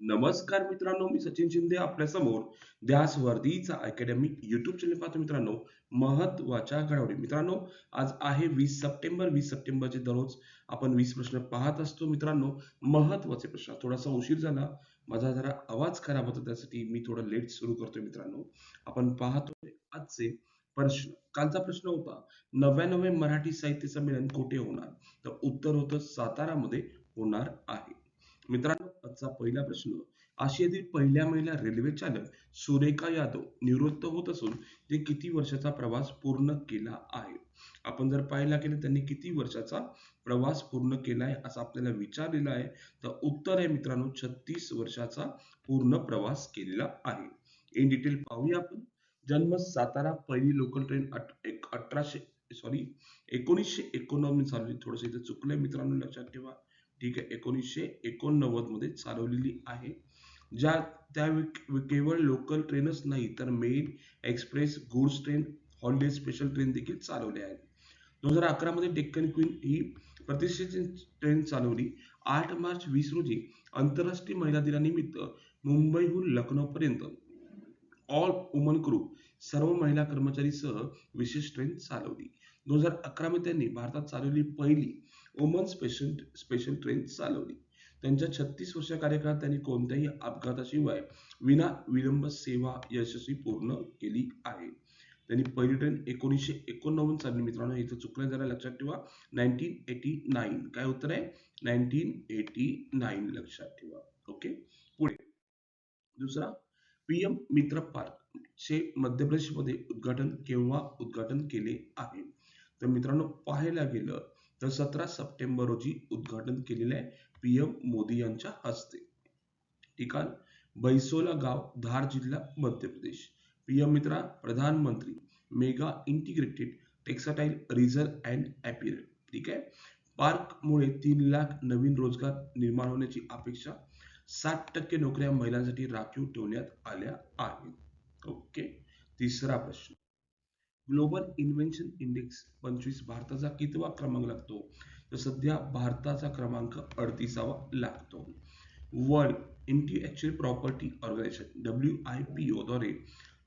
नमस्कार मित्रांनो मी सचिन शिंदे आपल्यासमोर ध्यास वर्धीचा अकॅडमी युट्यूब चॅनल पाहतो मित्रांनो महत्त्वाच्या घडामोडी. मित्रांनो आज आहे वीस सप्टेंबर. वीस सप्टेंबरचे दररोज आपण वीस प्रश्न पाहत असतो मित्रांनो. महत्त्वाचे प्रश्न. थोडासा उशीर झाला. माझा जरा आवाज खराब होता त्यासाठी मी थोडं लेट सुरू करतोय मित्रांनो. आपण पाहतोय आजचे प्रश्न. कालचा प्रश्न होता नव्याण्णवे मराठी साहित्य संमेलन कुठे होणार? तर उत्तर होतं सातारामध्ये होणार आहे. मित्रांनो आजचा पहिला प्रश्न. आशियातील पहिल्या महिला रेल्वे चालक सुरेखा यादव निवृत्त होत असून ते किती वर्षाचा प्रवास पूर्ण केला आहे? आपण जर पाहायला गेलं त्यांनी किती वर्षाचा प्रवास पूर्ण केला आहे असं आपल्याला विचारलेलं आहे. तर उत्तर आहे मित्रांनो छत्तीस वर्षाचा पूर्ण प्रवास केलेला आहे. इन डिटेल पाहूया आपण. जन्म सातारा पहिली लोकल ट्रेन अठराशे सॉरी एकोणीसशे एकोणनव्वद साली. थोडस इथे चुकलंय मित्रांनो लक्षात ठेवा. ठीक आहे एकोणीसशे एकोणनव्वदमध्ये चालवलेली आहे. ज्या त्या केवळ लोकल ट्रेनच नाही तर mail express goods train holiday special train देखील चालवल्या आहेत. दोन हजार अकरा मध्ये डेक्कन क्वीन ही प्रतिष्ठेची ट्रेन चालवली. आठ मार्च वीस रोजी आंतरराष्ट्रीय महिला दिनानिमित्त मुंबईहून लखनौ पर्यंत ऑल वुमन क्रू सर्व महिला कर्मचारीसह विशेष ट्रेन चालवली. दोन हजार अकरा मध्ये त्यांनी भारतात चालवली पहिली वुमन स्पेशल स्पेशल ट्रेन चालवली. त्यांच्या छत्तीस वर्ष कार्यकाळात त्यांनी कोणत्याही अपघाताशिवाय विना विलंब सेवा यशस्वी पूर्ण केली आहे. त्यांनी पहिली ट्रेन एकोणीसशे एकोणनव्वद साली मित्रांनो इथं चुकलं जरा लक्षात ठेवा. Nineteen eighty nine. काय उत्तर आहे? Nineteen eighty nine. लक्षात ठेवा. ओके? पुढे. दुसरा पीएम मित्र पार्क चे मध्य प्रदेशमध्ये उद्घाटन केव्हा उद्घाटन केले आहे? तर मित्रांनो पाहायला गेलं तर सतरा सप्टेंबर रोजी उद्घाटन केलेले आहे पीएम मोदी यांच्या हस्ते. ठिकाण बैसोला गाव धार जिल्हा मध्य प्रदेश. पीएम मित्रा प्रधानमंत्री mega integrated textile region and apparel ठीक आहे? पार्कमुळे तीन लाख नवीन रोजगार निर्माण होण्याची अपेक्षा साठ टक्के नोकऱ्या महिलांसाठी राखीव ठेवण्यात आल्या आहेत. ओके? तिसरा प्रश्न. ग्लोबल इन्व्हेन्शन इंडेक्स पंचवीस भारताचा कितवा क्रमांक लागतो? तर सध्या भारताचा क्रमांक अडतीसावा लागतो. World Intellectual Property Organization W I P O द्वारे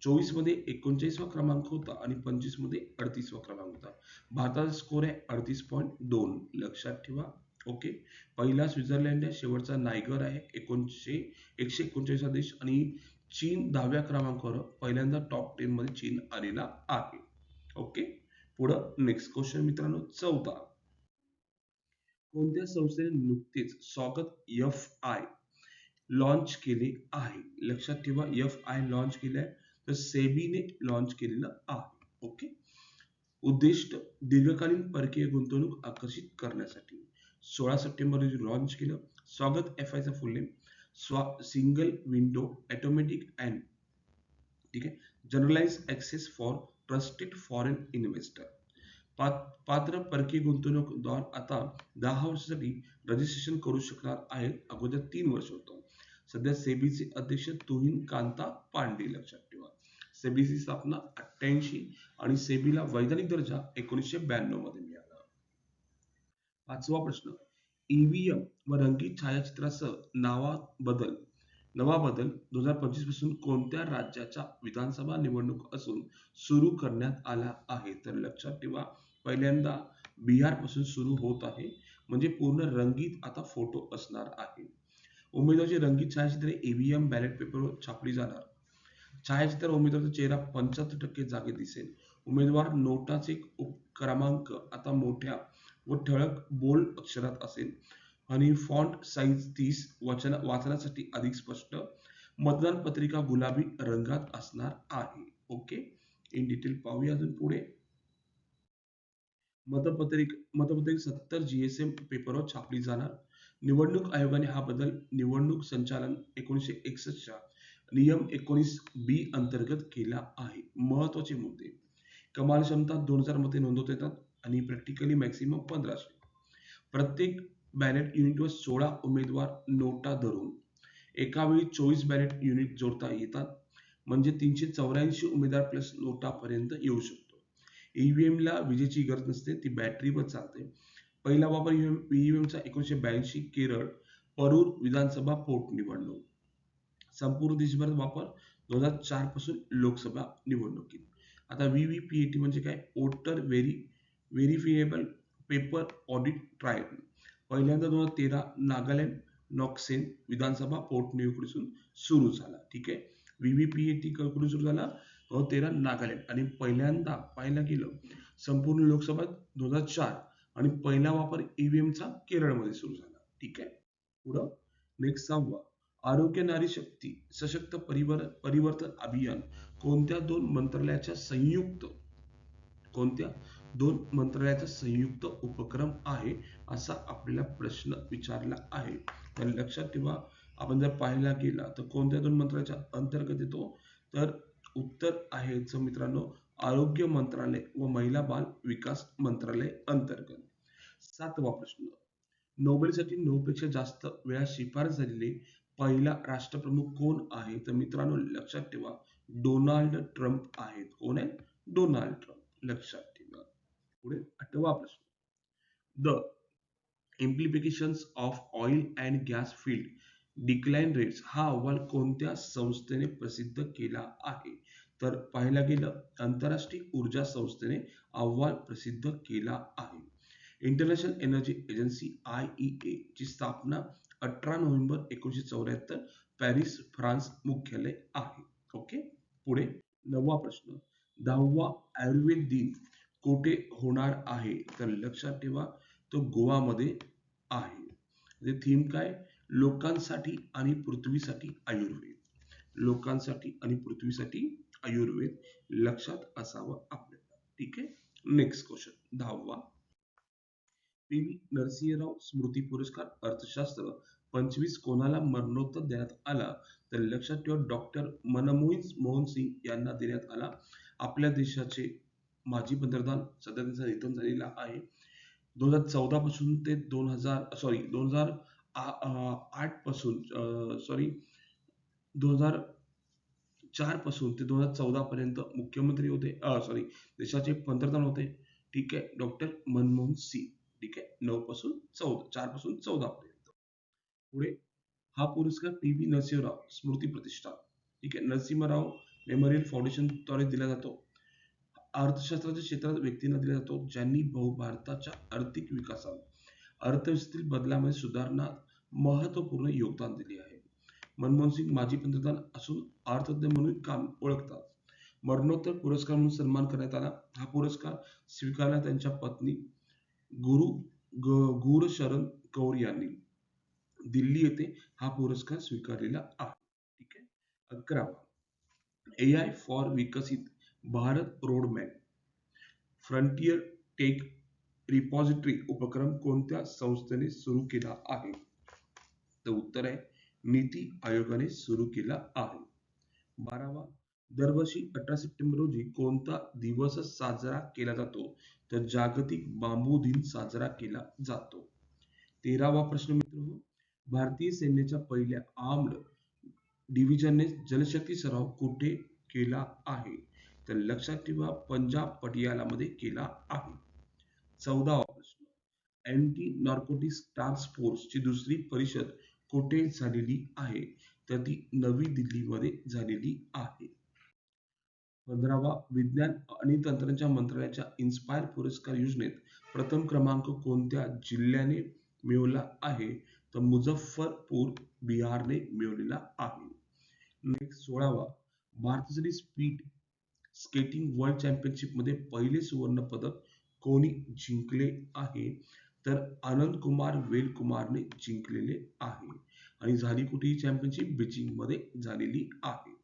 चोवीसमध्ये एकोणचाळीसवा क्रमांक होता आणि पंचवीसमध्ये अडतीसवा क्रमांक होता. भारताचा स्कोर आहे अडतीस पॉईंट दोन. लक्षात ठेवा. ओके पहिला स्वित्झर्लंड आहे शेवटचा नायगर आहे एकोणीसशे एकशे एकोणचाळीसा देश आणि चीन दहाव्या क्रमांकावर पहिल्यांदा टॉप टेन मध्ये चीन आलेला आहे. ओके पुढं नेक्स्ट क्वेश्चन मित्रांनो चौथा कोणत्या संस्थेने नुकतेच स्वागत एफ आय लॉन्च केले आहे? लक्षात ठेवा एफ आय लॉन्च केले आहे तर सेबीने लॉन्च केलेलं आहे. ओके उद्दिष्ट दीर्घकालीन परकीय गुंतवणूक आकर्षित करण्यासाठी. सोळा सप्टेंबर रोजी लॉन्च केलं. स्वागत एफ आयचा फुल नेम स्वा सिंगल विंडो ऑटोमॅटिक अँड ठीक आहे? Generalise access for trusted foreign investor पात्र परकीय गुंतवणूकदार आता दहा वर्षासाठी रजिस्ट्रेशन करू शकणार आहेत. अगोदर तीन वर्ष होतं. सध्या सेबीचे अध्यक्ष तुहिन कांता पांडे लक्षात ठेवा. सेबीची स्थापना अठ्ठ्याऐंशी आणि सेबीला वैधानिक दर्जा एकोणीसशे ब्याण्णवमध्ये मिळाला. पाचवा प्रश्न. ईव्हीएम व रंगीत छायाचित्रासह नावा बदल. नवा बदल दोन हजार पंचवीसपासून कोणत्या राज्याच्या विधानसभा निवडणूक असून सुरू करण्यात आला आहे? तर लक्षात ठेवा पहिल्यांदा बिहारपासून सुरू होत आहे म्हणजे पूर्ण रंगीत आता फोटो असणार आहे. उमेदवाराची रंगीत छायाचित्रे ईव्हीएम बॅलेट पेपरवर छापली जाणार. छायाचित्र उमेदवाराचा चेहरा पंच्याहत्तर टक्के जागे दिसेल. उमेदवार नोटाचे क्रमांक आता मोठ्या व ठळक बोल्ड अक्षरात असेल. आणि फॉन्ट साईज तीस वाचन वाचण्यासाठी अधिक स्पष्ट. मतदान पत्रिका गुलाबी रंगात असणार आहे. ओके इन डिटेल पाहूया अजून पुढे. मतपत्रिक मतपत्रिका सत्तर जीएसएम पेपरवर छापली जाणार. निवडणूक आयोगाने हा बदल निवडणूक संचालन एकोणीसशे एकसष्टच्या नियम एकोणीस बी अंतर्गत केला आहे. महत्त्वाचे मुद्दे. कमाल क्षमता दोन हजारमध्ये नोंदवता येतात आणि प्रॅक्टिकली मॅक्सिमम पंधराशे. प्रत्येक बॅलेट युनिटवर सोळा उमेदवार नोटा धरून. एकावेळी चोवीस बॅलेट युनिट जोडता येतात. म्हणजे तीनशे चौऱ्याऐंशी उमेदवार प्लस नोटापर्यंत येऊ शकतो. ईव्हीएम ला विजेची गरज नसते ती बॅटरीवर चालते. पहिला वापर ईव्हीएमचा एकोणीशे ब्याऐंशी केरळ परूर विधानसभा पोटनिवडणूक संपूर्ण देशभरात वापर दोन हजार चारपासून लोकसभा निवडणुकीत. आता व्हीव्हीपीएटी म्हणजे काय? Voter very verifiable paper audit trial पहिल्यांदा दोन हजार तेरा नागालँड नॉक्सेन विधानसभा पोटनिवडणुकीतून सुरू झाला. ठीक आहे? व्हीव्हीपीएटी कडून सुरू झाला? दोन हजार तेरा नागालँड. आणि पहिल्यांदा पाहायला गेलं संपूर्ण लोकसभा दोन हजार चार आणि पहिला वापर ईव्हीएमचा केरळमध्ये सुरू झाला. ठीक आहे? पुढं नेक्स्ट सहावा आरोग्य नारी शक्ती सशक्त परिवर परिवर्तन अभियान कोणत्या दोन मंत्रालयाच्या संयुक्त कोणत्या? दोन मंत्रालयाचा संयुक्त उपक्रम आहे असा आपल्याला प्रश्न विचारला आहे. तर लक्षात ठेवा. आपण जर पाहायला गेला तर कोणत्या दोन मंत्रालयाच्या अंतर्गत येतो? तर उत्तर आहे याचं मित्रांनो आरोग्य मंत्रालय व महिला बाल विकास मंत्रालय अंतर्गत. सातवा प्रश्न. नोबेलसाठी नऊपेक्षा जास्त वेळा शिफारस झालेले पहिला राष्ट्रप्रमुख कोण आहे? तर मित्रांनो लक्षात ठेवा. डोनाल्ड ट्रम्प आहेत. कोण आहे? Donald Trump. लक्षात पुढे आठवा प्रश्न. The implications of oil and gas field decline rates हा अहवाल कोणत्या संस्थेने प्रसिद्ध केला आहे? तर पाहायला गेलं आंतरराष्ट्रीय ऊर्जा संस्थेने अहवाल प्रसिद्ध केला आहे. International Energy Agency I E A ची स्थापना अठरा नोव्हेंबर एकोणीशे चौऱ्याहत्तर पॅरिस फ्रान्स मुख्यालय आहे. ओके पुढे नववा प्रश्न. दहावा आयुर्वेद दिन. कुठे होणार आहे? तर लक्षात ठेवा तो गोवामध्ये आहे. म्हणजे थीम काय? लोकांसाठी आणि पृथ्वीसाठी आयुर्वेद. लोकांसाठी आणि पृथ्वीसाठी आयुर्वेद. लक्षात असावं आपल्याला. ठीक आहे? नेक्स्ट क्वेश्चन दहावा. पी. व्ही. नरसिंहराव स्मृती पुरस्कार अर्थशास्त्र. पंचवीस कोणाला मरणोत्तर देण्यात आला? तर लक्षात ठेवा डॉक्टर मनमोहन मोहन सिंग यांना देण्यात आला. आपल्या देशाचे माजी पंतप्रधान सध्या त्यांचं निधन झालेला आहे. दोन हजार चौदा पासून ते दोन हजार सॉरी दोन हजार आठपासून सॉरी दोन हजार चारपासून ते दोन हजार चौदा पर्यंत मुख्यमंत्री होते सॉरी देशाचे पंतप्रधान होते. ठीक आहे डॉक्टर मनमोहन सिंग. ठीक आहे नऊ पासून चौदा चारपासून चौदा पर्यंत. पुढे हा पुरस्कार पी व्ही नरसिंहराव स्मृती प्रतिष्ठान. ठीक आहे नरसिंहराव मेमोरियल फाउंडेशनद्वारे दिला जातो. अर्थशास्त्राच्या क्षेत्रात व्यक्तींना दिला जातो ज्यांनी बहु भारताच्या आर्थिक विकासात अर्थव्यवस्थेतील बदलामध्ये सुधारणा महत्त्वपूर्ण योगदान दिले आहे. मनमोहन सिंग माजी पंतप्रधान असून अर्थतज्ञ म्हणून काम ओळखतात. मरणोत्तर पुरस्कार म्हणून सन्मान करण्यात आला. हा पुरस्कार स्वीकारला त्यांच्या पत्नी गुरु गुरशरण कौर यांनी दिल्ली येथे हा पुरस्कार स्वीकारलेला आहे. ठीक आहे? अकरावा. A I for Viksit Bharat roadmap frontier tech repository उपक्रम कोणत्या संस्थेने सुरू केला आहे? तर उत्तर आहे नीती आयोगाने सुरू केला आहे. बारावा दरवर्षी अठरा सप्टेंबर रोजी कोणता दिवस साजरा केला जातो? तर जागतिक बांबू दिन साजरा केला जातो. तेरावा प्रश्न मित्र हो, भारतीय सैन्याच्या पहिल्या आम्ल डिव्हिजनने जलशक्ती सराव कुठे केला आहे? तर लक्षात ठेवा पंजाब पटियालामध्ये केला आहे. चौदा प्रश्न अँटी नार्कोटिक्स टास्क फोर्सची दुसरी परिषद कुठे झालेली आहे? तर ती नवी दिल्लीमध्ये झालेली आहे. पंधरावा विज्ञान आणि तंत्रज्ञान मंत्रालयाच्या इन्स्पायर पुरस्कार योजनेत प्रथम क्रमांक कोणत्या जिल्ह्याने मिळवला आहे? तर मुझफ्फरपूर बिहारने मिळवलेला आहे. नेक्स्ट सोळावा भारतासाठी स्पीड स्केटिंग वर्ल्ड चॅम्पियनशिपमध्ये पहिले सुवर्ण पदक कोणी जिंकले आहे तर आनंद कुमार वेल कुमारने जिंकलेले आहे. आणि झाली कुठे ही चॅम्पियनशिप बीजिंगमध्ये झालेली आहे.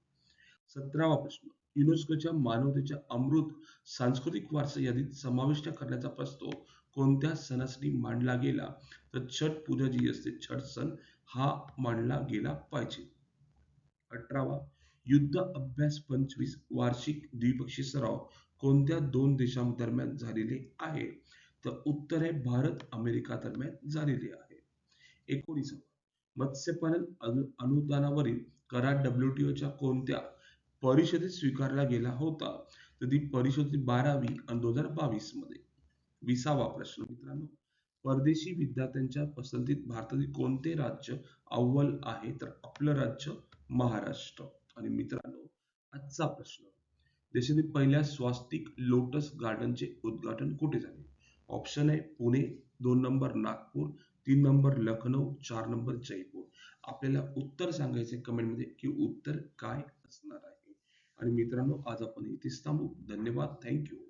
सतरावा प्रश्न. युनेस्कोच्या मानवतेच्या अमृत सांस्कृतिक वारसा यादीत समाविष्ट करण्याचा प्रस्ताव कोणत्या सणासाठी मांडला गेला? तर छठ पूजा जी असते. छठ सण हा मांडला गेला पाहिजे. अठरावा युद्ध अभ्यास पंचवीस वार्षिक द्विपक्षीय सराव कोणत्या दोन देशांदरम्यान झालेले आहे? तर उत्तर आहे भारत अमेरिका दरम्यान झालेले आहे. एकोणीसावा. मत्स्यपालन अनुदानावरील करार डब्ल्यूटीओच्या कोणत्या परिषदेत स्वीकारला गेला होता? तर ती परिषद बारावी आणि दोन हजार बावीसमध्ये. विसावा प्रश्न मित्रांनो. परदेशी विद्यार्थ्यांच्या पसंतीत भारतातील कोणते राज्य अव्वल आहे? तर आपलं राज्य महाराष्ट्र. आणि मित्रांनो आजचा प्रश्न. देशातील पहिल्या स्वास्तिक लोटस गार्डनचे उद्घाटन कुठे झाले? ऑप्शन आहे पुणे दोन नंबर नागपूर तीन नंबर लखनौ चार नंबर जयपूर. आपल्याला उत्तर सांगायचे कमेंटमध्ये की उत्तर काय असणार आहे. आणि मित्रांनो आज आपण इथेच थांबू. धन्यवाद. थँक्यू.